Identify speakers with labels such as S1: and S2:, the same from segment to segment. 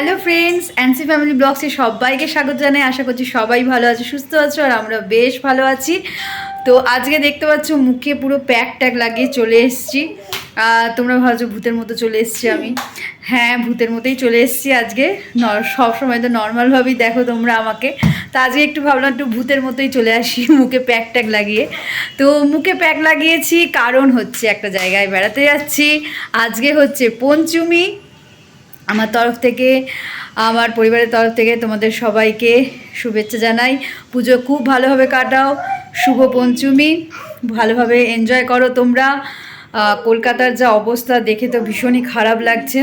S1: Hello friends অ্যান্সি family ব্লগসে সবাইকে স্বাগত জানাই। আশা করছি সবাই ভালো আছে, সুস্থ আছো, আর আমরা বেশ ভালো আছি। তো আজকে দেখতে পাচ্ছ, মুখে পুরো প্যাক ট্যাক লাগিয়ে চলে এসেছি। তোমরা ভাবছ ভূতের মতো চলে এসেছি আমি। হ্যাঁ ভূতের মতোই চলে এসেছি আজকে। সব সময় তো নর্মালভাবেই দেখো তোমরা আমাকে। তো আজকে একটু ভাবলাম, একটু ভূতের মতোই চলে আসি মুখে প্যাক ট্যাক লাগিয়ে। তো মুখে প্যাক লাগিয়েছি, কারণ হচ্ছে একটা জায়গায় বেড়াতে যাচ্ছি। আজকে হচ্ছে পঞ্চমী। আমার তরফ থেকে, আমার পরিবারের তরফ থেকে তোমাদের সবাইকে শুভেচ্ছা জানাই। পুজো খুব ভালোভাবে কাটাও, শুভ পঞ্চমী, ভালোভাবে এনজয় করো তোমরা। কলকাতার যা অবস্থা দেখে তো ভীষণই খারাপ লাগছে।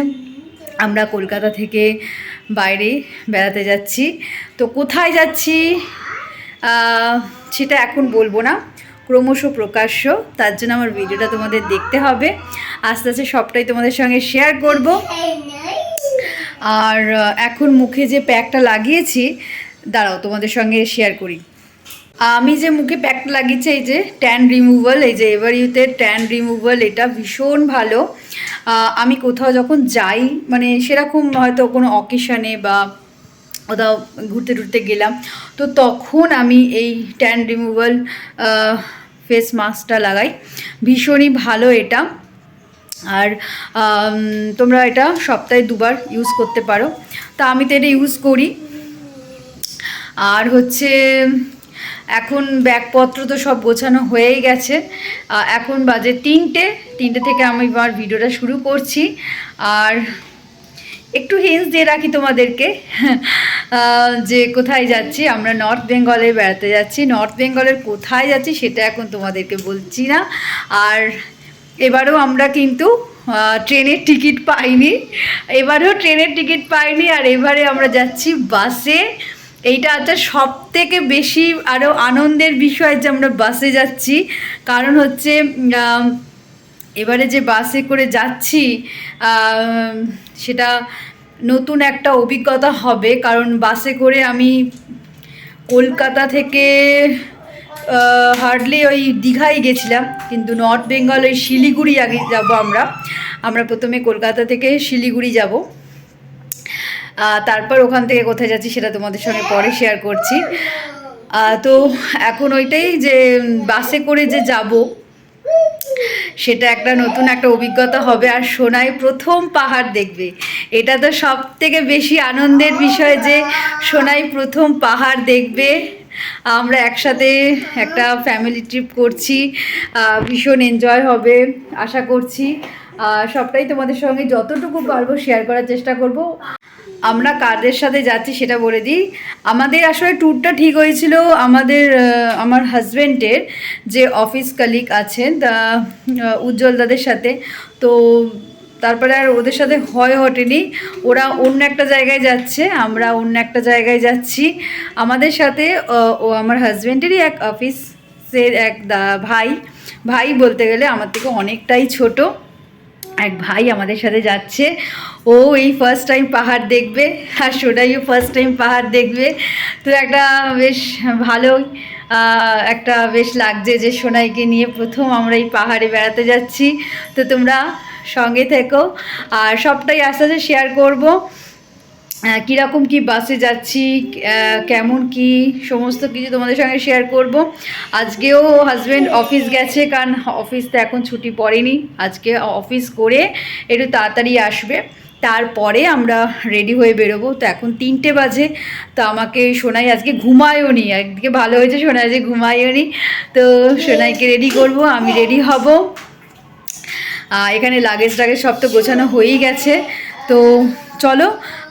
S1: আমরা কলকাতা থেকে বাইরে বেড়াতে যাচ্ছি। তো কোথায় যাচ্ছি? সেটা এখন বলব না, ক্রমশ প্রকাশ্য। তার জন্য আমার ভিডিওটা তোমাদের দেখতে হবে। আস্তে আস্তে সবটাই তোমাদের সঙ্গে শেয়ার করব। আর এখন মুখে যে প্যাকটা লাগিয়েছি, দাঁড়াও তোমাদের সঙ্গে শেয়ার করি। আমি যে মুখে প্যাকটা লাগিয়েছি, এই যে ট্যান রিমুভাল এই যে এভার ইউতে ট্যান রিমুভাল এটা ভীষণ ভালো। আমি কোথাও যখন যাই মানে সেরকম হয়তো কোনো অকেশনে বা কোথাও ঘুরতে টুরতে গেলাম, তো তখন আমি এই ট্যান রিমুভাল ফেস মাস্কটা লাগাই। ভীষণই ভালো এটা। আর তোমরা এটা সপ্তাহে দুবার ইউজ করতে পারো। তা আমি তো এটা ইউজ করি। আর হচ্ছে, এখন ব্যাগপত্র তো সব গোছানো হয়েই গেছে। এখন বাজে তিনটে। তিনটে থেকে আমি এবার ভিডিওটা শুরু করছি। আর একটু হিন্স দিয়ে রাখি তোমাদেরকে। যে কোথায় যাচ্ছি, আমরা নর্থ বেঙ্গলে বেড়াতে যাচ্ছি। নর্থ বেঙ্গলের কোথায় যাচ্ছি, সেটা এখন তোমাদেরকে বলছি না। আর এবারেও আমরা কিন্তু ট্রেনের টিকিট পাইনি। এবারেও ট্রেনের টিকিট পাইনি আর এবারে আমরা যাচ্ছি বাসে। এইটা হচ্ছে সব থেকে বেশি আরও আনন্দের বিষয় যে আমরা বাসে যাচ্ছি। কারণ হচ্ছে এবারে যে বাসে করে যাচ্ছি সেটা নতুন একটা অভিজ্ঞতা হবে। কারণ বাসে করে আমি কলকাতা থেকে হার্ডলি ওই দীঘায় গেছিলাম, কিন্তু নর্থ বেঙ্গল ওই শিলিগুড়ি আগে যাব আমরা। আমরা প্রথমে কলকাতা থেকে শিলিগুড়ি যাব। তারপর ওখান থেকে কোথায় যাচ্ছি সেটা তোমাদের সঙ্গে পরে শেয়ার করছি। তো এখন ওইটাই যে বাসে করে যে যাব, সেটা একটা নতুন একটা অভিজ্ঞতা হবে। আর সোনাই প্রথম পাহাড় দেখবে। এটা তো সব থেকে বেশি আনন্দের বিষয় যে, সোনাই প্রথম পাহাড় দেখবে। আমরা একসাথে একটা ফ্যামিলি ট্রিপ করছি ভীষণ এনজয় হবে, আশা করছি। সবটাই তোমাদের সঙ্গে যতটুকু পারব শেয়ার করার চেষ্টা করব। আমরা কাদের সাথে যাচ্ছি সেটা বলে দিই। আমাদের আসলে ট্যুরটা ঠিক হয়েছিল আমাদের আমার হাজব্যান্ডের যে অফিস কালিক আছেন তা উজ্জ্বল দাদের সাথে। তো তারপরে আর ওদের সাথে হয় হটেনি। ওরা অন্য একটা জায়গায় যাচ্ছে, আমরা অন্য একটা জায়গায় যাচ্ছি। আমাদের সাথে ও আমার হাজব্যান্ডেরই এক অফিসের এক ভাই। ভাই বলতে গেলে আমার থেকে অনেকটাই ছোটো। এক ভাই আমাদের সাথে যাচ্ছে। ও এই ফার্স্ট টাইম পাহাড় দেখবে, আর সোনাইও ফার্স্ট টাইম পাহাড় দেখবে। তো একটা বেশ ভালোই একটা বেশ লাগছে যে সোনাইকে নিয়ে প্রথম আমরা এই পাহাড়ে বেড়াতে যাচ্ছি। তো তোমরা সঙ্গে থেকো। আর সবটাই আস্তে আস্তে শেয়ার করব। কীরকম কি বাসে যাচ্ছি কেমন কি, সমস্ত কিছু তোমাদের সঙ্গে শেয়ার করব। আজকেও হাজব্যান্ড অফিস গেছে, কারণ অফিস তো এখন ছুটি পড়েনি। আজকে অফিস করে একটু তাড়াতাড়ি আসবে। তারপরে আমরা রেডি হয়ে বেরোবো। তো এখন তিনটে বাজে। তো আমাকে সোনাই আজকে ঘুমায়ও নি। একদিকে ভালো হয়েছে, সোনাই যে ঘুমায়ও নি। তো সোনাইকে রেডি করব, আমি রেডি হব। এখানে লাগেজ টাগেজ সব তো গোছানো হয়েই গেছে। তো চলো,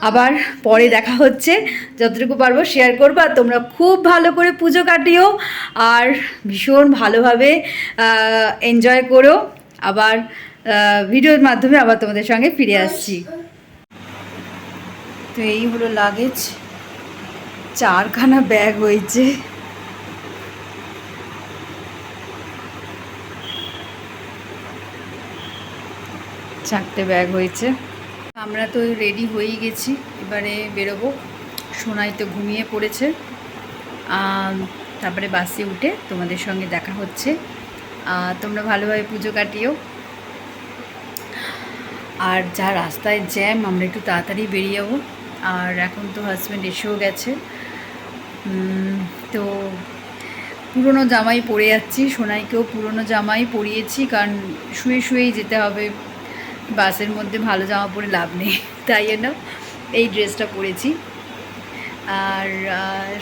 S1: আবার পরে দেখা হচ্ছে। যতটুকু পারব শেয়ার করব, আর তোমরা খুব ভালো করে পুজো কাটিও, আর ভীষণ ভালোভাবে এনজয় করো। আবার ভিডিওর মাধ্যমে আবার তোমাদের সঙ্গে ফিরে আসছি। তো এই হলো লাগেজ। চারখানা ব্যাগ হয়েছে। চারটে ব্যাগ হয়েছে। আমরা তো রেডি হয়েই গেছি, এবারে বেরোবো। সোনাই তো ঘুমিয়ে পড়েছে। তারপরে বাসে উঠে তোমাদের সঙ্গে দেখা হচ্ছে। তোমরা ভালোভাবে পুজো কাটিও। আর যা রাস্তায় জ্যাম, আমরা একটু তাড়াতাড়ি বেরিয়ে যাব। আর এখন তো হাজব্যান্ড এসেও গেছে। তো পুরনো জামাই পরে যাচ্ছি। সোনাইকেও পুরনো জামাই পরিয়েছি, কারণ শুয়ে শুয়েই যেতে হবে। বাসের মধ্যে ভালো জামা পরে লাভ নেই, তাই জন্য এই ড্রেসটা পরেছি। আর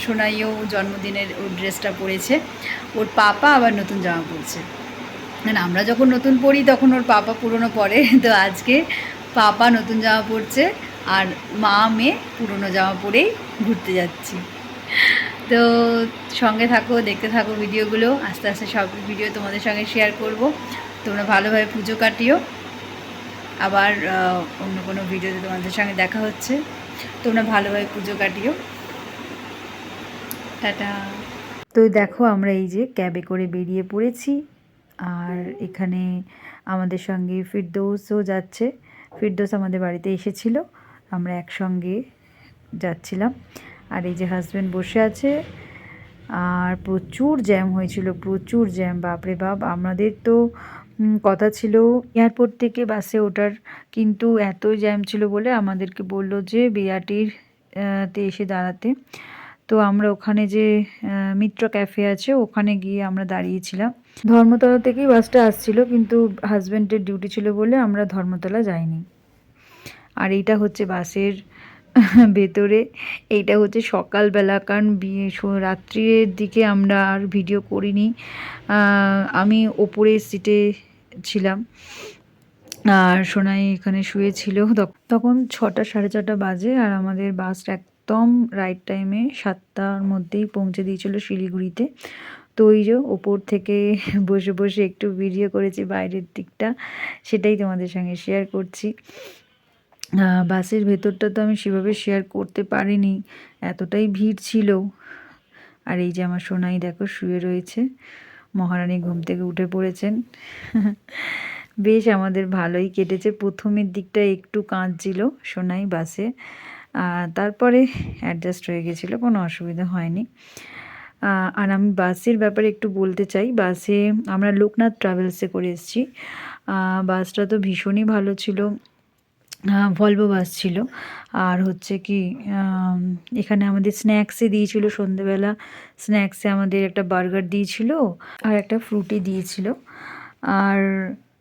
S1: সোনাইও জন্মদিনের ওর ড্রেসটা পরেছে। ওর পাপা আবার নতুন জামা পরছে। না আমরা যখন নতুন পরি তখন ওর পাপা পুরনো পরে। তো আজকে পাপা নতুন জামা পরছে আর মা, মেয়ে পুরনো জামা পরেই ঘুরতে যাচ্ছি। তো সঙ্গে থাকো, দেখতে থাকো ভিডিওগুলো। আস্তে আস্তে সব ভিডিও তোমাদের সঙ্গে শেয়ার করব। তোমরা ভালোভাবে পুজো কাটিও। আবার অন্য কোনো ভিডিওতে তোমাদের সঙ্গে দেখা হচ্ছে। তোমরা ভালোভাবে পুজো কাটিও। টাটা। তো দেখো, আমরা এই যে ক্যাবে করে বেরিয়ে পড়েছি। আর এখানে আমাদের সঙ্গে ফিরদৌসও যাচ্ছে। ফিরদৌস আমাদের বাড়িতে এসেছিল। আমরা একসঙ্গে যাচ্ছিলাম। আর এই যে হাজব্যান্ড বসে আছে। আর প্রচুর জ্যাম হয়েছিল, প্রচুর জ্যাম বাপরে বাপ, আমাদের তো কথা ছিল এয়ারপোর্ট থেকে বাসে ওঠার, কিন্তু এত জ্যাম ছিল বলে আমাদেরকে বলল যে বিআরটির তে এসে দাঁড়াতে। তো আমরা ওখানে যে মিত্র ক্যাফে আছে, ওখানে গিয়ে আমরা দাঁড়িয়েছিলাম। ধর্মতলা থেকেই বাসটা আসছিল, কিন্তু হাজব্যান্ডের ডিউটি ছিল বলে আমরা ধর্মতলা যাইনি। আর এইটা হচ্ছে বাসের ভেতরে। এইটা হচ্ছে সকালবেলা, কারণ রাত্রির দিকে আমরা আর ভিডিও করিনি। আমি ওপরের সিটে ছিলাম। আর সোনাই এখানে শুয়েছিল। তখ- তখন ছটা সাড়ে ছটা বাজে আর আমাদের বাসটা একদম রাইট টাইমে সাতটার মধ্যেই পৌঁছে দিয়েছিল শিলিগুড়িতে। তো ওই যে ওপর থেকে বসে বসে একটু ভিডিও করেছি, বাইরের দিকটা, সেটাই তোমাদের সঙ্গে শেয়ার করছি। বাসের ভেতরটা তো আমি সেভাবে শেয়ার করতে পারিনি, এতটাই ভিড় ছিল। আর এই যে আমার সোনাই দেখো শুয়ে রয়েছে, মহারানী ঘুম থেকে উঠে পড়েছেন। বেশ আমাদের ভালোই কেটেছে, প্রথমের দিকটা একটু কাঁদছিল সোনাই বাসে। তারপরে অ্যাডজাস্ট হয়ে গেছিল, কোনো অসুবিধা হয়নি। আর আমি বাসের ব্যাপারে একটু বলতে চাই, বাসে আমরা লোকনাথ ট্রাভেলসে করে এসেছি। বাসটা তো ভীষণই ভালো ছিল। ভলভো বাস ছিল। আর হচ্ছে কি এখানে আমাদের স্ন্যাক্সে দিয়েছিল সন্ধেবেলা। স্ন্যাক্সে আমাদের একটা বার্গার দিয়েছিল আর একটা ফ্রুটি দিয়েছিল। আর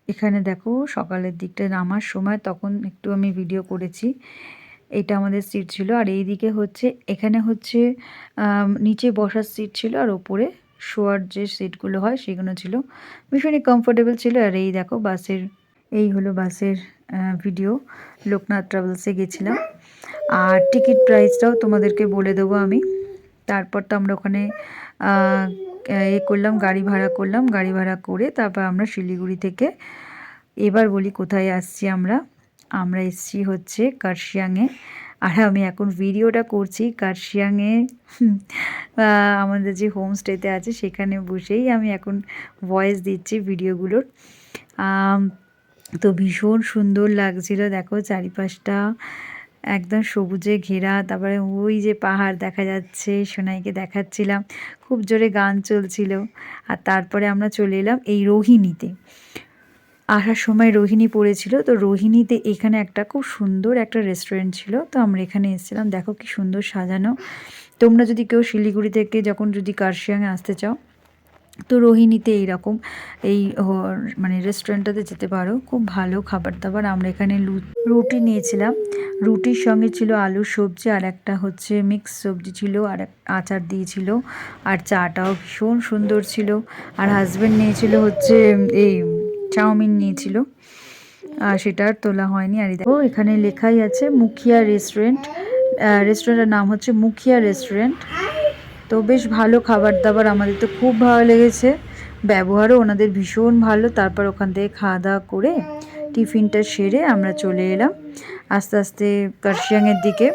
S1: এখানে দেখো, সকালের দিকটা নামার সময় তখন একটু আমি ভিডিও করেছি। এটা আমাদের সিট ছিল। আর এই দিকে হচ্ছে, এখানে হচ্ছে নিচে বসার সিট ছিল আর ওপরে শোয়ার যে সিটগুলো হয় সেগুলো ছিল। ভীষণই কমফোর্টেবল ছিল। আর এই দেখো বাসের এই হলো বাসের ভিডিও লোকনাথ ট্রাভেলসে গেছিলাম। আর টিকিট প্রাইসটাও তোমাদেরকে বলে দেবো আমি। তারপর তো আমরা ওখানে এ করলাম, গাড়ি ভাড়া করলাম। গাড়ি ভাড়া করে তারপর আমরা শিলিগুড়ি থেকে এবার বলি কোথায় আসছি আমরা। আমরা এসছি হচ্ছে কার্শিয়াংয়ে। আর আমি এখন ভিডিওটা করছি কার্শিয়াংয়ে। আমাদের যে হোমস্টেতে আছে, সেখানে বসেই আমি এখন ভয়েস দিচ্ছি ভিডিওগুলোর তো ভীষণ সুন্দর লাগছিল। দেখো চারিপাশটা একদম সবুজে ঘেরা। তারপরে ওই যে পাহাড় দেখা যাচ্ছে, সোনাইকে দেখাচ্ছিলাম। খুব জোরে গান চলছিল। আর তারপরে আমরা চলে এলাম এই রোহিণীতে। আসার সময় রোহিণী পড়েছিল। তো রোহিণীতে এখানে একটা খুব সুন্দর একটা রেস্টুরেন্ট ছিল। তো আমরা এখানে এসেছিলাম। দেখো কি সুন্দর সাজানো। তোমরা যদি কেউ শিলিগুড়ি থেকে যখন যদি কার্শিয়াংয়ে আসতে চাও তো রোহিণীতে এইরকম এই মানে রেস্টুরেন্টটাতে যেতে পারো, খুব ভালো খাবার দাবার আমরা এখানে রুটি নিয়েছিলাম। রুটির সঙ্গে ছিল আলুর সবজি আর একটা হচ্ছে মিক্স সবজি ছিল আর আচার দিয়েছিল। আর চাটাও ভীষণ সুন্দর ছিল। আর হাজব্যান্ড নিয়েছিল হচ্ছে এই চাউমিন নিয়েছিল। আর সেটা আর তোলা হয়নি। আর দেখো, এখানে লেখাই আছে মুখিয়া রেস্টুরেন্ট রেস্টুরেন্টের নাম হচ্ছে মুখিয়া রেস্টুরেন্ট তো বেশ ভালো খাবার দাবার আমাদের তো খুব ভালো লেগেছে। ব্যবহারও ওনাদের ভীষণ ভালো। তারপর ওখান থেকে খাওয়া দাওয়া করে টিফিনটা সেরে আমরা চলে এলাম আস্তে আস্তে কার্শিয়াংয়ের দিকে।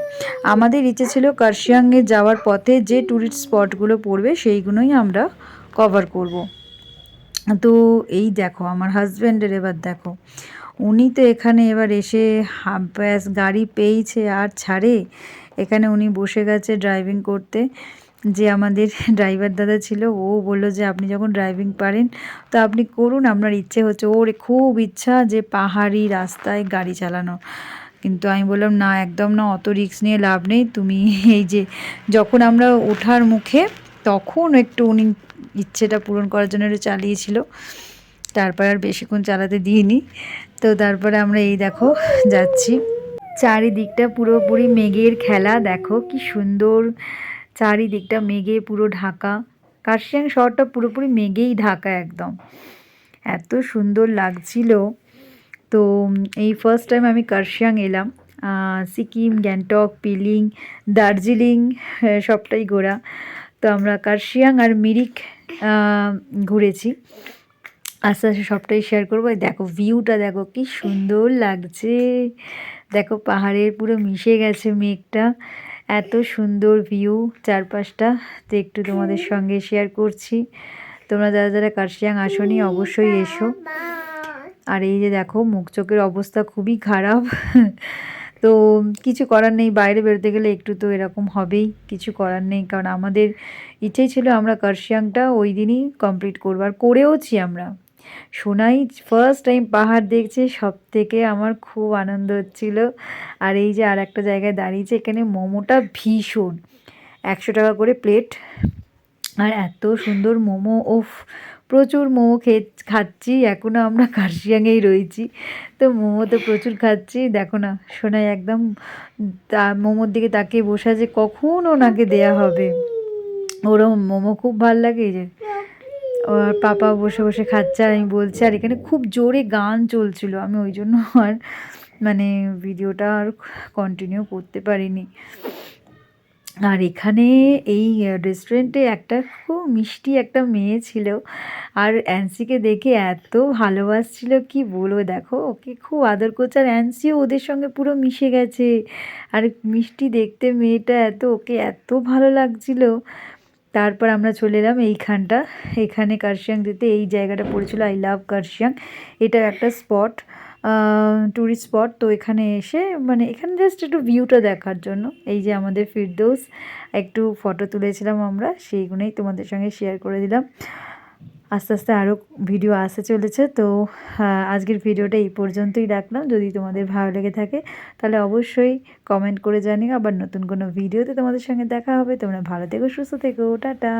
S1: আমাদের ইচ্ছে ছিল কার্শিয়াংয়ে যাওয়ার পথে যে ট্যুরিস্ট স্পটগুলো পড়বে সেইগুলোই আমরা কভার করব। তো এই দেখো আমার হাজব্যান্ডের এবার দেখো। উনি তো এখানে এবার এসে ব্যাস গাড়ি পেয়েছে আর ছাড়ে। এখানে উনি বসে গেছে ড্রাইভিং করতে। যে আমাদের ড্রাইভার দাদা ছিল, ও বলল যে, আপনি যখন ড্রাইভিং পারেন, তো আপনি করুন, আপনার ইচ্ছে হচ্ছে। ওর খুব ইচ্ছা যে পাহাড়ি রাস্তায় গাড়ি চালানো। কিন্তু আমি বললাম, না, একদম না, অত রিস্ক নিয়ে লাভ নেই। তুমি এই যে, যখন আমরা ওঠার মুখে, তখন একটু উনি ইচ্ছেটা পূরণ করার জন্য একটু চালিয়েছিল। তারপর আর বেশিক্ষণ চালাতে দিইনি। তো তারপরে আমরা এই দেখো, যাচ্ছি। চারিদিকটা পুরোপুরি মেঘের খেলা। দেখো কি সুন্দর চারিদিকটা মেঘে পুরো ঢাকা। কার্শিয়াং শহরটা পুরোপুরি মেঘেই ঢাকা একদম। এত সুন্দর লাগছিল। তো এই ফার্স্ট টাইম আমি কার্শিয়াং এলাম। সিকিম গ্যাংটক পিলিং দার্জিলিং হ্যাঁ, সবটাই ঘোরা। তো আমরা কার্শিয়াং আর মিরিক ঘুরেছি। আস্তে আস্তে সবটাই শেয়ার করব। দেখো ভিউটা দেখো কি সুন্দর লাগছে। দেখো পাহাড়ের পুরো মিশে গেছে মেঘটা। এত সুন্দর ভিউ চারপাশটা তো একটু তোমাদের সঙ্গে শেয়ার করছি। তোমরা যারা যারা কার্শিয়াং আসনি, অবশ্যই এসো। আর এই যে দেখো, মুখ চোখের অবস্থা খুবই খারাপ। তো কিছু করার নেই, বাইরে বেরোতে গেলে একটু তো এরকম হবেই, কিছু করার নেই। কারণ আমাদের ইচ্ছেই ছিল আমরা কার্শিয়াংটা ওই দিনই কমপ্লিট করব। আর করেওছি আমরা। সোনাই ফার্স্ট টাইম পাহাড় দেখছে সব থেকে আমার খুব আনন্দ হচ্ছিল। আর এই যে আর একটা জায়গায় দাঁড়িয়েছে, এখানে মোমোটা ভীষণ। একশো টাকা করে প্লেট আর এত সুন্দর মোমো ওফ প্রচুর মোমো খেয়ে, খাচ্ছি। এখনও আমরা কার্শিয়াংয়েই রয়েছি। তো মোমো তো প্রচুর খাচ্ছি। দেখো না, সোনাই একদম তা, মোমোর দিকে তাকিয়ে বসে আছে, কখন ওনাকে দেয়া হবে। ওরও মোমো খুব ভালো লাগে এই যে। আর পাপা বসে বসে খাচ্ছে আর আমি বলছি, আর এখানে খুব জোরে গান চলছিল, আমি ওই জন্য আর মানে ভিডিওটা আর কন্টিনিউ করতে পারিনি। আর এখানে এই রেস্টুরেন্টে একটা খুব মিষ্টি একটা মেয়ে ছিল আর অ্যান্সিকে দেখে এত ভালোবাসছিল, কি বলব দেখো, ওকে খুব আদর করছে। আর অ্যান্সিও ওদের সঙ্গে পুরো মিশে গেছে। আর মিষ্টি দেখতে মেয়েটা এত, ওকে এত ভালো লাগছিল। তারপর আমরা চলে এলাম এইখানটা। এখানে কার্শিয়াং দিতে এই জায়গাটা পড়েছিল আই লাভ কার্শিয়াং। এটা একটা স্পট ট্যুরিস্ট স্পট তো এখানে এসে মানে এখানে জাস্ট একটু ভিউটা দেখার জন্য। এই যে আমাদের ফিরদৌস, একটু ফটো তুলেছিলাম আমরা, সেইগুলোই তোমাদের সঙ্গে শেয়ার করে দিলাম। আস্তে আস্তে আরও ভিডিও আসতে চলেছে। তো আজকের ভিডিওটা এই পর্যন্তই রাখলাম। যদি তোমাদের ভালো লেগে থাকে, তাহলে অবশ্যই কমেন্ট করে জানিও। আবার নতুন কোনো ভিডিওতে তোমাদের সঙ্গে দেখা হবে। তোমরা ভালো থেকো, সুস্থ থেকো। টাটা!